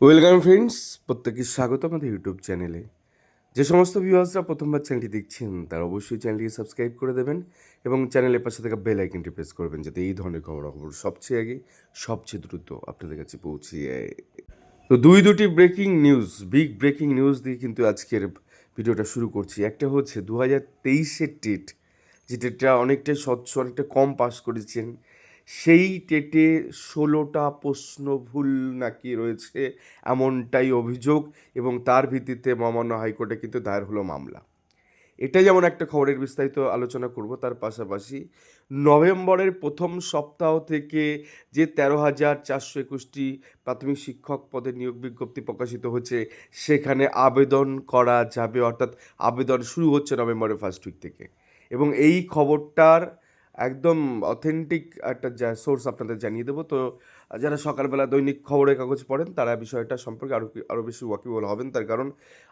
Welcome friends প্রত্যেকে স্বাগত আমাদের ইউটিউব চ্যানেলে যে সমস্ত ভিউয়ার্সরা প্রথমবার চ্যানেলটি দেখছেন, তারা অবশ্যই চ্যানেলটিকে সাবস্ক্রাইব করে দেবেন এবং চ্যানেলের পাশে থাকা বেল আইকনটি প্রেস করবেন যাতে এই ধরনের খবরাখবর সবচেয়ে আগে, সবচেয়ে দ্রুত আপনাদের কাছে পৌঁছে যায়। তো দুই দুটি breaking news big breaking news দিয়ে কিন্তু আজকের ভিডিওটা শুরু করছি। একটা হচ্ছে দু হাজার তেইশের টেট যে টেটটা অনেকটাই স্বচ্ছ, অনেকটা কম পাস করেছেন। সেই টেটে ষোলোটা প্রশ্ন ভুল নাকি রয়েছে এমনটাই অভিযোগ এবং তার ভিত্তিতে মহামান্য হাইকোর্টে কিন্তু দায়ের হলো মামলা। এটা যেমন একটা খবরের বিস্তারিত আলোচনা করব, তার পাশাপাশি নভেম্বরের প্রথম সপ্তাহ থেকে যে তেরো হাজার চারশো একুশটি প্রাথমিক শিক্ষক পদে নিয়োগ বিজ্ঞপ্তি প্রকাশিত হচ্ছে, সেখানে আবেদন করা যাবে, অর্থাৎ আবেদন শুরু হচ্ছে নভেম্বরের ফার্স্ট উইক থেকে। এবং এই খবরটার একদম অথেন্টিক একটা সোর্স আপনাদের জানিয়ে দেবো। তো যারা সকালবেলা দৈনিক খবরের কাগজ পড়েন, তারা বিষয়টা সম্পর্কে আরও আরও বেশি ওয়াকিবল হবেন। তার কারণ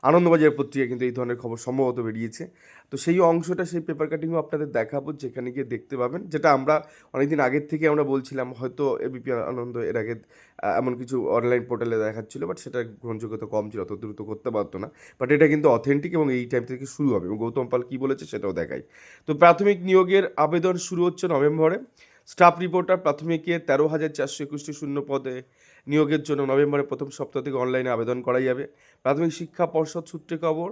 আনন্দবাজার পত্রিকা কিন্তু এই ধরনের খবর সম্ভবত বেরিয়েছে। তো সেই অংশটা, সেই পেপার কাটিংও আপনাদের দেখাবো, যেখানে গিয়ে দেখতে পাবেন। যেটা আমরা অনেকদিন আগের থেকে আমরা বলছিলাম, হয়তো এবিপি আনন্দ এর আগে এমন কিছু অনলাইন পোর্টালে দেখাচ্ছিল বাট সেটা গ্রহণযোগ্যতা কম ছিল, অত দ্রুত করতে পারতো না। বাট এটা কিন্তু অথেন্টিক এবং এই টাইম থেকে শুরু হবে। এবং গৌতম পাল কী বলেছে সেটাও দেখায় তো প্রাথমিক নিয়োগের আবেদন শুরু হচ্ছে নভেম্বরে। স্টাফ রিপোর্টার প্রাথমিকে তেরো হাজার চারশো একুশটি শূন্য পদে নিয়োগের জন্য নভেম্বরের প্রথম সপ্তাহ থেকে অনলাইনে আবেদন করা যাবে। প্রাথমিক শিক্ষা পর্ষদ সূত্রে খবর,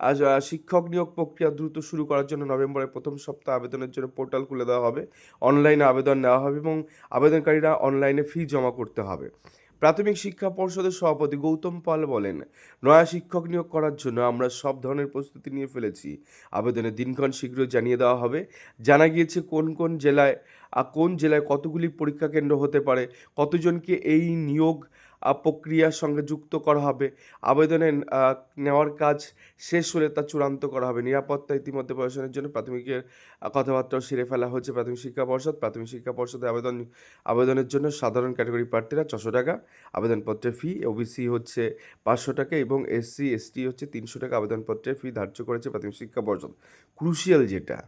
আজ শিক্ষক নিয়োগ প্রক্রিয়া দ্রুত শুরু করার জন্য নভেম্বরের প্রথম সপ্তাহ আবেদনের জন্য পোর্টাল খুলে দেওয়া হবে। অনলাইনে আবেদন নেওয়া হবে এবং আবেদনকারীরা অনলাইনে ফি জমা করতে হবে। প্রাথমিক শিক্ষা পর্ষদের সভাপতি গৌতম পাল বলেন, নয়া শিক্ষক নিয়োগ করার জন্য আমরা সব ধরনের প্রস্তুতি নিয়ে ফেলেছি। আবেদনের দিনক্ষণ শীঘ্রই জানিয়ে দেওয়া হবে। জানা গিয়েছে কোন কোন জেলায় কোন জেলায় কতগুলি পরীক্ষা কেন্দ্র হতে পারে, কতজনকে এই নিয়োগ প্রক্রিয়ার সঙ্গে যুক্ত করা হবে। আবেদনে নেওয়ার কাজ শেষ হলে তা চূড়ান্ত করা হবে। নিরাপত্তা ইতিমধ্যে প্রশাসনের জন্য প্রাথমিকের কথাবার্তাও সেরে ফেলা হয়েছে। প্রাথমিক শিক্ষা পর্ষদ, প্রাথমিক শিক্ষা পর্ষদে আবেদন, আবেদনের জন্য সাধারণ ক্যাটাগরি প্রার্থীরা ছশো টাকা, আবেদনপত্রের ফি ওবিসি হচ্ছে পাঁচশো টাকা এবং এসসি এসটি হচ্ছে তিনশো টাকা আবেদনপত্রের ফি ধার্য করেছে প্রাথমিক শিক্ষা পর্ষদ। ক্রুশিয়াল যেটা,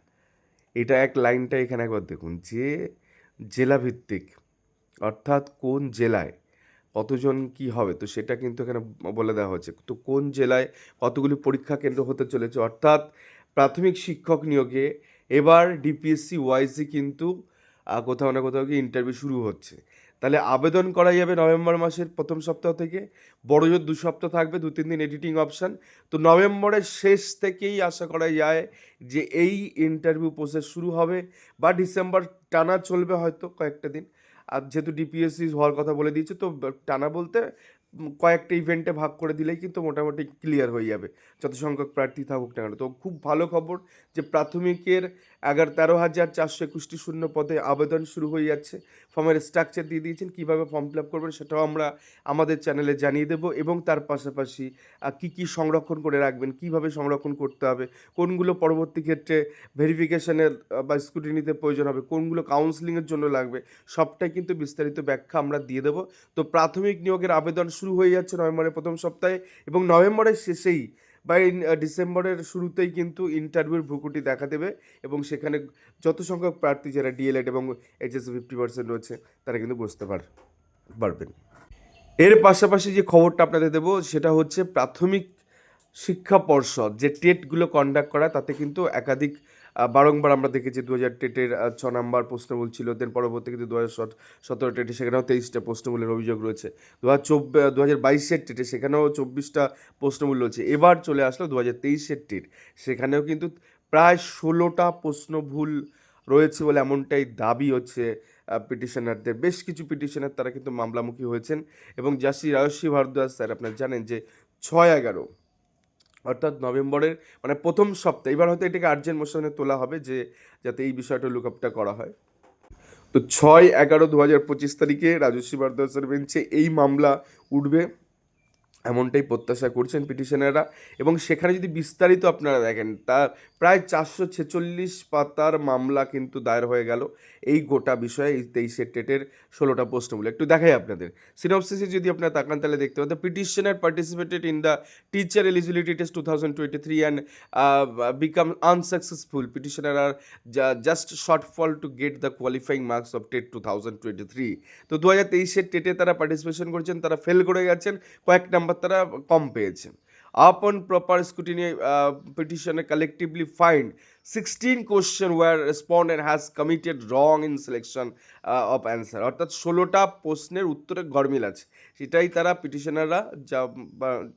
এটা এক লাইনটা এখানে একবার দেখুন, যে জেলাভিত্তিক, অর্থাৎ কোন জেলায় কতজন কি হবে? তো সেটা কিন্তু এখানে বলে দেওয়া হচ্ছে তো কোন জেলায় কতগুলি পরীক্ষা কেন্দ্র হতে চলেছে? অর্থাৎ প্রাথমিক শিক্ষক নিয়োগে এবার ডিপিএসসি ওয়াইজি কিন্তু কোথাও না কোথাও গিয়ে ইন্টারভিউ শুরু হচ্ছে। তাহলে আবেদন করা যাবে নভেম্বর মাসের প্রথম সপ্তাহ থেকে। বড় জোর দু সপ্তাহ থাকবে, দু, তিন দিন এডিটিং অপশান তো নভেম্বরের শেষ থেকেই আশা করা যায় যে এই ইন্টারভিউ প্রসেস শুরু হবে বা ডিসেম্বর টানা চলবে হয়তো কয়েকটা দিন। আর যেহেতু ডিপিএসসি হওয়ার কথা বলে দিয়েছে তো টানা বলতে কয়েকটা ইভেন্টে ভাগ করে দিলেই কিন্তু মোটামুটি ক্লিয়ার হয়ে যাবে। যত সংখ্যক প্রার্থী থাকুক না কেন। তো খুব ভালো খবর যে প্রাথমিকের এগারো তেরো হাজার চারশো একুশটি শূন্য পদে আবেদন শুরু হয়ে যাচ্ছে। ফর্মের স্ট্রাকচার দিয়ে দিয়েছেন, কীভাবে ফর্ম ফিল আপ করবেন সেটাও আমরা আমাদের চ্যানেলে জানিয়ে দেবো এবং তার পাশাপাশি কী কী সংরক্ষণ করে রাখবেন, কীভাবে সংরক্ষণ করতে হবে, কোনগুলো পরবর্তী ক্ষেত্রে ভেরিফিকেশনের বা স্ক্রুটিনিতে প্রয়োজন হবে, কোনগুলো কাউন্সিলিংয়ের জন্য লাগবে, সবটাই কিন্তু বিস্তারিত ব্যাখ্যা আমরা দিয়ে দেবো। তো প্রাথমিক নিয়োগের আবেদন শুরু হয়ে যাচ্ছে নভেম্বরের প্রথম সপ্তাহে এবং নভেম্বরের শেষেই বা ডিসেম্বরের শুরুতেই কিন্তু ইন্টারভিউর ভ্রুকুটি দেখা দেবে এবং সেখানে যত সংখ্যক প্রার্থী যারা ডিএলএড এবং এইচএস ফিফটি পার্সেন্ট রয়েছে, তারা কিন্তু বসতে পার, পারবেন। এর পাশাপাশি যে খবরটা আপনাদের দেবো, সেটা হচ্ছে প্রাথমিক শিক্ষা পর্ষদ যে টেটগুলো কন্ডাক্ট করা তাতে কিন্তু একাধিক বারংবার আমরা দেখেছি দু হাজার টেটের ছ নাম্বার প্রশ্নমূল ছিল দেন পরবর্তী কিন্তু দু হাজার সতেরো টেটে সেখানেও তেইশটা প্রশ্নমূলের অভিযোগ রয়েছে। দু হাজার চব্বিশ দু হাজার বাইশের টেটে, সেখানেও চব্বিশটা প্রশ্নমূল রয়েছে। এবার চলে আসলো দু হাজার তেইশের টেট, সেখানেও কিন্তু প্রায় ষোলোটা প্রশ্ন ভুল রয়েছে বলে এমনটাই দাবি হচ্ছে পিটিশনারদের বেশ কিছু পিটিশনার তারা কিন্তু মামলামুখী হয়েছেন এবং জাসি রায়সী ভারদ্বাজ স্যার, আপনারা জানেন যে ছয় এগারো অর্থাৎ নভেম্বরের মানে প্রথম সপ্তাহে, এবার হয়তো এটাকে আর্জেন্ট মোশনে তোলা হবে যে, যাতে এই বিষয়টা লুক আপটা করা হয়। তো ছয় এগারো দু হাজার পঁচিশ তারিখে রাজস্বী বার্দাসের বেঞ্চে এই মামলা উঠবে। এমনটাই প্রত্যাশা করছেন পিটিশনাররা। এবং সেখানে যদি বিস্তারিত আপনারা দেখেন, তা প্রায় চারশো ছেচল্লিশ পাতার মামলা কিন্তু দায়ের হয়ে গেল এই গোটা বিষয়ে, এই তেইশের টেটের ষোলোটা প্রশ্নগুলো। একটু দেখাই আপনাদের। সিনপসিসে যদি আপনারা তাকান, তাহলে দেখতে পাবেন petitioner participated in the teacher eligibility test two thousand twenty three and become unsuccessful petitioner are just shortfall to get the qualifying marks of TET two thousand twenty three তো দু হাজার তেইশের টেটে তারা পার্টিসিপেশন করেছেন, তারা ফেল করে গেছেন। কয়েক নাম্বার তারা কম পেয়েছে। Up on proper scrutiny পিটিশনে collectively find sixteen question were respondent has committed wrong in selection of answer অর্থাৎ ষোলোটা প্রশ্নের উত্তরে গরমিল আছে। সেটাই তারা পিটিশনাররা যা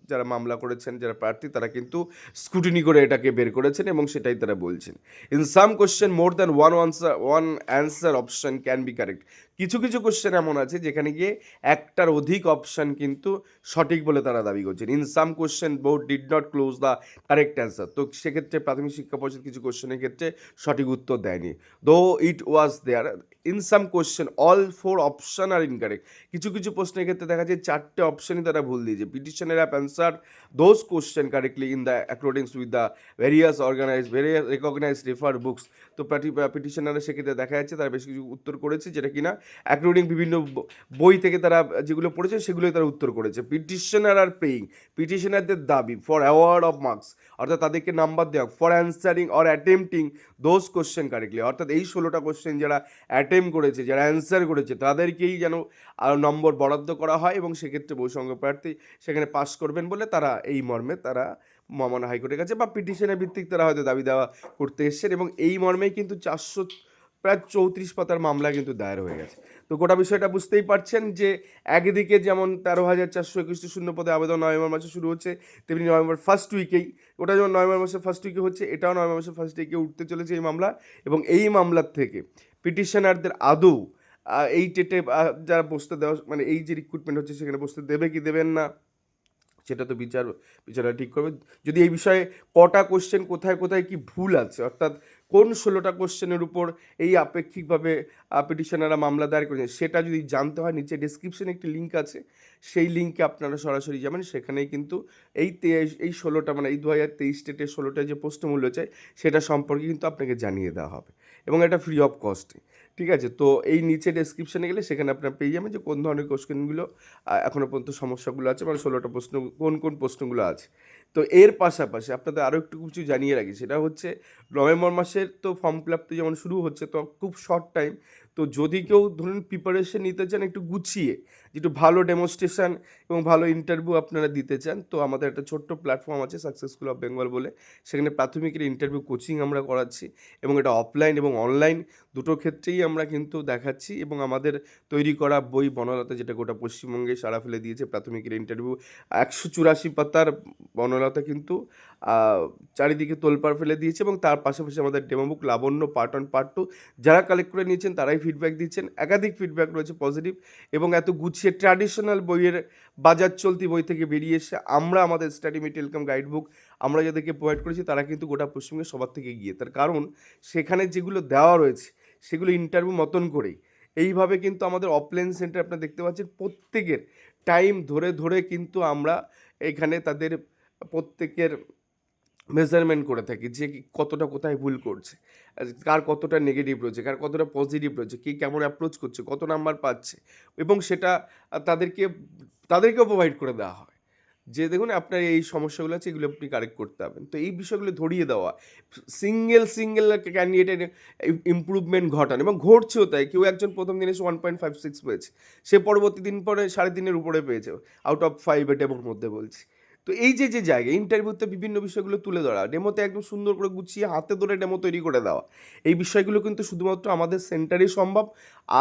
যারা মামলা করেছেন, যারা প্রার্থী, তারা কিন্তু স্কুটিনি করে এটাকে বের করেছেন এবং সেটাই তারা বলছেন। In some question more than one answer one answer option can be correct কিছু কিছু কোশ্চেন এমন আছে যেখানে গিয়ে একটার অধিক অপশন কিন্তু সঠিক বলে তারা দাবি করছেন। In some question board did not close the correct answer তো সেক্ষেত্রে প্রাথমিক শিক্ষা পরিষদ কিছু কোশ্চেনের ক্ষেত্রে সঠিক উত্তর দেয়নি। Though it was there in some question all four option are incorrect কিছু কিছু প্রশ্নের ক্ষেত্রে দেখা যায় চারটে অপশনই তারা ভুল দিয়েছে। পিটিশনের app answer those question correctly in the accordings with the various organise various recognise refer books তো পিটিশনাররা সেক্ষেত্রে দেখা যাচ্ছে তারা বেশ কিছু উত্তর করেছে যেটা কিনা অ্যাকর্ডিং বিভিন্ন বই থেকে তারা যেগুলো পড়েছে সেগুলোই তারা উত্তর করেছে। পিটিশনার আর পেইং পিটিশনারদের দাবি ফর অ্যাওয়ার্ড অফ মার্কস অর্থাৎ তাদেরকে নাম্বার দেওয়া। For answering or attempting those question correctly অর্থাৎ এই ষোলোটা কোশ্চেন যারা অ্যাটেম্প করেছে, যারা অ্যান্সার করেছে, তাদেরকেই যেন আর নম্বর বরাদ্দ করা হয় এবং সেক্ষেত্রে বৈষম্য প্রার্থী সেখানে পাস করবেন বলে তারা এই মর্মে তারা মহামান্য হাইকোর্টের কাছে বা পিটিশনের ভিত্তিক তারা হয়তো দাবি দেওয়া করতে এসছেন এবং এই মর্মেই কিন্তু চারশো, প্রায় চৌত্রিশ পাতার মামলা কিন্তু দায়ের হয়ে গেছে। তো গোটা বিষয়টা বুঝতেই পারছেন যে একদিকে যেমন তেরো হাজার চারশো একুশটি শূন্য পদে আবেদন নভেম্বর মাসে শুরু হচ্ছে, তেমনি নভেম্বর ফার্স্ট উইকেই ওটা যেমন নভেম্বর মাসের ফার্স্ট উইকে হচ্ছে, এটাও নভেম্বর মাসের ফার্স্ট উইকে উঠতে চলেছে এই মামলা এবং এই মামলার থেকে পিটিশনারদের আদৌ এই টেটে যারা বসতে দেওয়া মানে এই যে রিক্রুটমেন্ট হচ্ছে সেখানে বসতে দেবে কি দেবেন না? সেটা তো বিচার বিচারা ঠিক করবে। যদি এই বিষয়ে কটা কোশ্চেন কোথায় কোথায় কি ভুল আছে? অর্থাৎ কোন ষোলোটা কোশ্চেনের উপর এই আপেক্ষিকভাবে পিটিশনাররা মামলা দায়ের করেছেন সেটা যদি জানতে হয়, নিচে ডিসক্রিপশনে একটি লিঙ্ক আছে, সেই লিঙ্কে আপনারা সরাসরি যাবেন। সেখানেই কিন্তু এই এই ষোলোটা মানে এই দু হাজার তেইশ স্টেটের ষোলোটা যে প্রশ্নমূল্য চাই সেটা সম্পর্কে কিন্তু আপনাকে জানিয়ে দেওয়া হবে এবং এটা ফ্রি অফ কস্টে ঠিক আছে? তো এই নিচে ডেসক্রিপশনে গেলে সেখানে আপনারা পেয়ে যাবেন যে কোন ধরনের কোশ্চেনগুলো এখনও পর্যন্ত সমস্যাগুলো আছে মানে ষোলোটা প্রশ্ন, কোন কোন প্রশ্নগুলো আছে। তো এর পাশাপাশি আপনাদের আরও একটু কিছু জানিয়ে রাখি, সেটা হচ্ছে নভেম্বর মাসের তো ফর্ম ফিল আপ তো যেমন শুরু হচ্ছে, তো খুব শর্ট টাইম তো যদি কেউ ধরুন প্রিপারেশন নিতে চান একটু গুছিয়ে, একটু ভালো ডেমনস্ট্রেশন এবং ভালো ইন্টারভিউ আপনারা দিতে চান, তো আমাদের একটা ছোট্ট প্ল্যাটফর্ম আছে সাকসেসফুল অফ বেঙ্গল বলে। সেখানে প্রাথমিকের ইন্টারভিউ কোচিং আমরা করাচ্ছি এবং এটা অফলাইন এবং অনলাইন দুটো ক্ষেত্রেই আমরা কিন্তু দেখাচ্ছি এবং আমাদের তৈরি করা বই বনলতা যেটা গোটা পশ্চিমবঙ্গে সারা ফেলে দিয়েছে প্রাথমিকের ইন্টারভিউ একশো চুরাশি পাতার বনলতা কিন্তু চারিদিকে তোলপাড় ফেলে দিয়েছে এবং তার পাশাপাশি আমাদের demo book Labanya part one part two যারা কালেক্ট করে নিয়েছেন তারাই ফিডব্যাক দিচ্ছেন, একাধিক ফিডব্যাক রয়েছে পজিটিভ এবং এত গুছিয়ে ট্র্যাডিশনাল বইয়ের বাজার চলতি বই থেকে বেরিয়ে এসে আমরা আমাদের স্টাডি মেটেরিয়াল গাইড বুক আমরা যাদেরকে প্রোভাইড করেছি তারা কিন্তু গোটা পশ্চিমবঙ্গে সবার থেকে গিয়ে তার কারণ সেখানে যেগুলো দেওয়া রয়েছে, সেগুলো ইন্টারভিউ মতন করেই। এইভাবে কিন্তু আমাদের অফলাইন সেন্টার আপনারা দেখতে পাচ্ছেন, প্রত্যেকের টাইম ধরে ধরে কিন্তু আমরা এখানে তাদের প্রত্যেকের মেজারমেন্ট করে থাকি যে কতটা কোথায় ভুল করছে। কার কতটা নেগেটিভ রয়েছে, কার কতটা পজিটিভ রয়েছে, কে কেমন অ্যাপ্রোচ করছে, কত নাম্বার পাচ্ছে এবং সেটা তাদেরকে, তাদেরকেও প্রোভাইড করে দেওয়া হয়। যে দেখুন আপনার এই সমস্যাগুলো আছে, এগুলো আপনি কারেক্ট করতে হবেন তো এই বিষয়গুলো ধরিয়ে দেওয়া সিঙ্গেল সিঙ্গেল ক্যান্ডিডেটের ইম্প্রুভমেন্ট ঘটান এবং ঘটছেও তাই। কেউ একজন প্রথম দিনে ওয়ান পয়েন্ট ফাইভ সিক্স পেয়েছে, সে পরবর্তী দিন পরে সাড়ে তিনের উপরে পেয়েছে আউট অফ ফাইভ এটের মধ্যে বলছি। তো এই যে যে জায়গা ইন্টারভিউতে বিভিন্ন বিষয়গুলো তুলে ধরা, ডেমোতে একদম সুন্দর করে গুছিয়ে হাতে ধরে ডেমো তৈরি করে দেওয়া, এই বিষয়গুলো কিন্তু শুধুমাত্র আমাদের সেন্টারেই সম্ভব।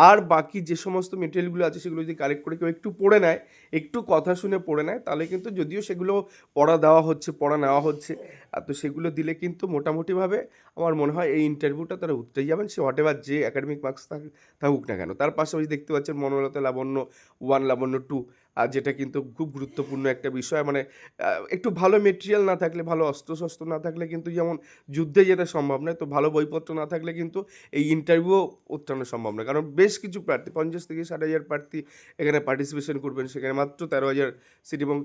আর বাকি যে সমস্ত মেটেরিয়ালগুলো আছে, সেগুলো যদি কালেক্ট করে কেউ একটু পড়ে নেয়, একটু কথা শুনে পড়ে নেয়, তাহলে কিন্তু যদিও সেগুলো পড়া দেওয়া হচ্ছে, পড়া নেওয়া হচ্ছে তো সেগুলো দিলে কিন্তু মোটামুটিভাবে আমার মনে হয় এই ইন্টারভিউটা তারা উঠতেই যাবেন, সে হোয়াট এভার যে একাডেমিক মার্কস থাকুক না কেন। তার পাশাপাশি দেখতে পাচ্ছেন মনোলতা লাবণ্য ওয়ান লাবণ্য টু আর যেটা কিন্তু খুব গুরুত্বপূর্ণ একটা বিষয় মানে একটু ভালো মেটেরিয়াল না থাকলে, ভালো অস্ত্রশস্ত্র না থাকলে কিন্তু যেমন যুদ্ধে যেতে সম্ভব নয়, তো ভালো বইপত্র না থাকলে কিন্তু এই ইন্টারভিউ উত্তরণ সম্ভব নয়। কারণ বেশ কিছু প্রার্থী, পঞ্চাশ থেকে ষাট হাজার প্রার্থী এখানে পার্টিসিপেশন করবেন, সেখানে মাত্র তেরো হাজার সিট এবং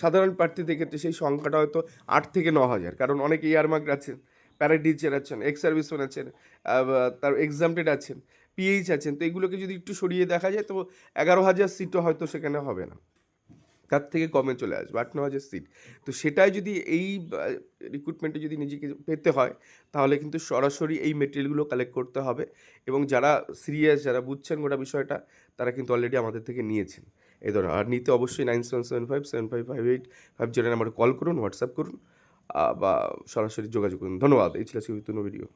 সাধারণ প্রার্থীদের ক্ষেত্রে সেই সংখ্যাটা হয়তো আট থেকে ন হাজার। কারণ অনেক এয়ারমার্ক আছেন প্যারা টিচার আছেন এক্স সার্ভিসম্যান আছেন তার এক্সামটেড আছেন। পিএইচ আছেন, তো এগুলোকে যদি একটু সরিয়ে দেখা যায়, তো এগারো হাজার সিটও হয়তো সেখানে হবে না। তার থেকে কমে চলে আসবে, আট, ন হাজার সিট। তো সেটাই যদি এই রিক্রুটমেন্টে যদি নিজেকে পেতে হয়, তাহলে কিন্তু সরাসরি এই মেটেরিয়ালগুলো কালেক্ট করতে হবে এবং যারা সিরিয়াস যারা বুঝছেন গোটা বিষয়টা, তারা কিন্তু অলরেডি আমাদের থেকে নিয়েছেন। এই ধরনের আর নিতে অবশ্যই nine seven seven five seven five five eight five zero নাম্বারে কল করুন হোয়াটসঅ্যাপ করুন বা সরাসরি যোগাযোগ করুন। ধন্যবাদ, এই ছিল ভিডিও